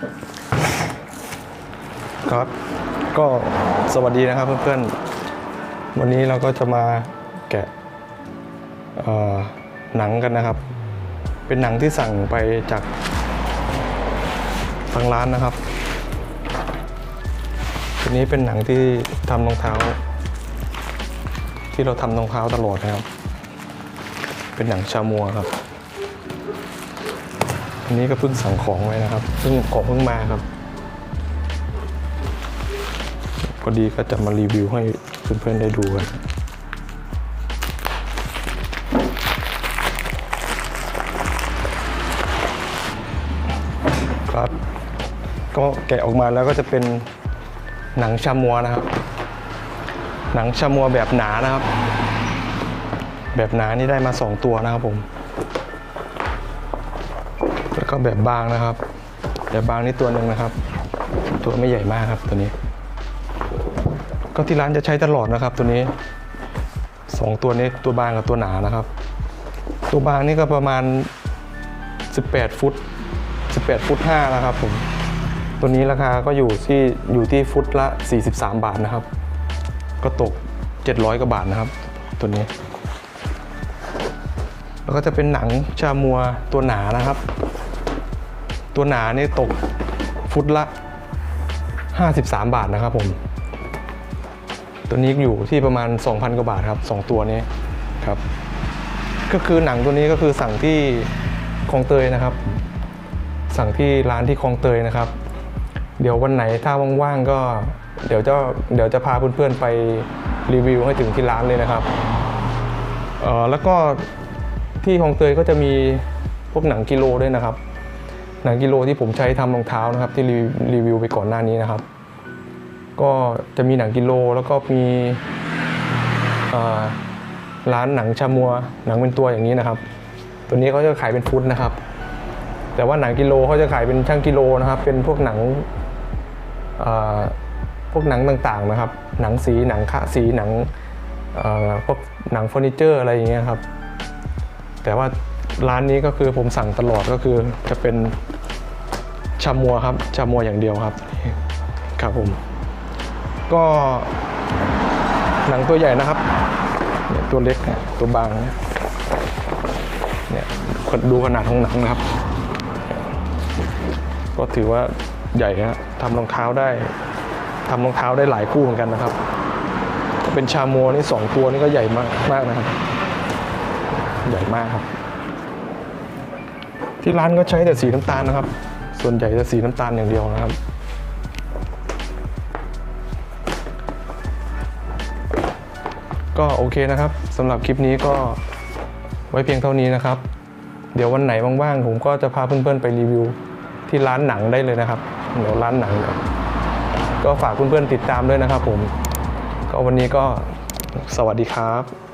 ครับ ก็สวัสดีนะครับเพื่อนๆ วันนี้เราก็จะมาแกะหนังกันนะครับ เป็นหนังที่สั่งไปจากทางร้านนะครับทีนี้เป็นหนังที่ทำรองเท้า ที่เราทำรองเท้าตลอดนะครับ เป็นหนังชามัวครับ อันนี้ก็เพิ่งสั่งของไว้นะครับเพิ่งของเพิ่งมาครับพอดีก็จะมารีวิวให้เพื่อนๆได้ดูกันครับ ก็แกะออกมาแล้วก็จะเป็นหนังชามัวนะครับ หนังชามัวแบบหนานะครับ แบบหนานี่ได้มาสองตัวนะครับผม ก็แบบบางนะครับ แบบบางนี่ตัวหนึ่งนะครับ ตัวไม่ใหญ่มากครับตัวนี้ ก็ที่ร้านจะใช้ตลอดนะครับ ตัวนี้สองตัวนี้ตัวบางกับตัวหนานะครับ ตัวบางนี่ก็ประมาณ 18 ฟุต 18 ฟุต5นะครับผมตัวนี้ราคาก็อยู่ที่อยู่ที่ฟุตละ 43 บาทนะครับ ก็ตก 700กว่าบาทนะครับ ตัวนี้ แล้วก็จะเป็นหนังชามัวตัวหนานะครับ ตัวหนาเนี่ยตกฟุตละ 53 บาทนะครับผม ตัวนี้อยู่ที่ประมาณ 2,000 กว่าบาทครับ 2 ตัวนี้ครับ ก็คือหนังตัวนี้ก็คือสั่งที่คลองเตยนะครับ สั่งที่ร้านที่คลองเตยนะครับ เดี๋ยววันไหนถ้าว่างๆก็เดี๋ยวจะเดี๋ยวจะพาเพื่อนๆไปรีวิวให้ถึงที่ร้านเลยนะครับเออแล้วก็ที่คลองเตยก็จะมีพวกหนังกิโลด้วยนะครับ หนังกิโลที่ผมใช้ทำรองเท้านะครับที่รีวิวไปก่อนหน้านี้นะครับ ก็จะมีหนังกิโลแล้วก็มีร้านหนังชามัวหนังเป็นตัวอย่างนี้นะครับ ตัวนี้เขาจะขายเป็นฟุตนะครับ แต่ว่าหนังกิโลเขาจะขายเป็นช่างกิโลนะครับ เป็นพวกหนังพวกหนังต่างๆนะครับ หนังสีหนังคะสีหนังพวกหนังเฟอร์นิเจอร์อะไรอย่างเงี้ยครับ แต่ว่าร้านนี้ก็คือผมสั่งตลอดก็คือจะเป็น ชามัวครับชามัวอย่างเดียวครับครับผม ก็หนังตัวใหญ่นะครับเนี่ยตัวเล็กเนี่ยตัวบางเนี่ยเนี่ยดูขนาดของหนังนะครับ ก็ถือว่าใหญ่นะทำรองเท้าได้ทำรองเท้าได้หลายคู่เหมือนกันนะครับ เป็นชามัวนี่สองตัวนี่ก็ใหญ่มากมากนะครับ ใหญ่มากครับ ที่ร้านก็ใช้แต่สีน้ำตาลนะครับ ส่วนใหญ่จะสีน้ำตาลอย่างเดียวนะครับ ก็โอเคนะครับสำหรับคลิปนี้ก็ไว้เพียงเท่านี้นะครับ เดี๋ยววันไหนว่างๆผมก็จะพาเพื่อนๆไปรีวิวที่ร้านหนังได้เลยนะครับ เดี๋ยวร้านหนังก็ฝากเพื่อนๆติดตามด้วยนะครับผม ก็วันนี้ก็สวัสดีครับ